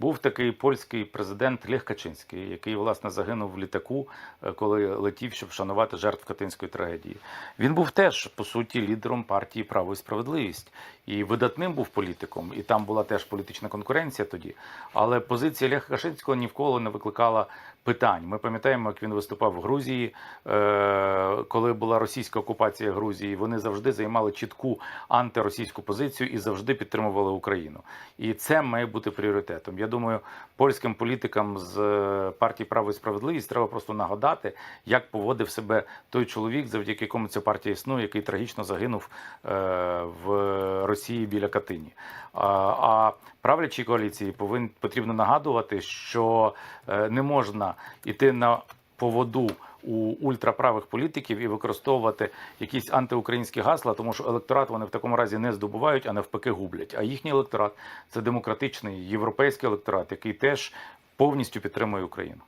Був такий польський президент Лех Качинський, який власне загинув в літаку, е, коли летів, щоб вшанувати жертв Катинської трагедії. Він був теж по суті лідером партії Право і справедливість і видатним був політиком. І там була теж політична конкуренція тоді. Але позиція Леха Кашинського ні в не викликала питань. Ми пам'ятаємо, як він виступав в Грузії, е, коли була російська окупація Грузії. Вони завжди займали чітку антиросійську позицію і завжди підтримували Україну. І це має бути пріоритетом. Я думаю, польським політикам з е, партії Право і справедливість треба просто нагадати, як поводив себе той чоловік, завдяки якому ця партія існує, який трагічно загинув е, в Росії біля Катині. А, правлячій коаліції повин потрібно нагадувати, що е, не можна йти на поводу у ультраправих політиків і використовувати якісь антиукраїнські гасла, тому що електорат вони в такому разі не здобувають, а навпаки гублять. А їхній електорат це демократичний європейський електорат, який теж повністю підтримує Україну.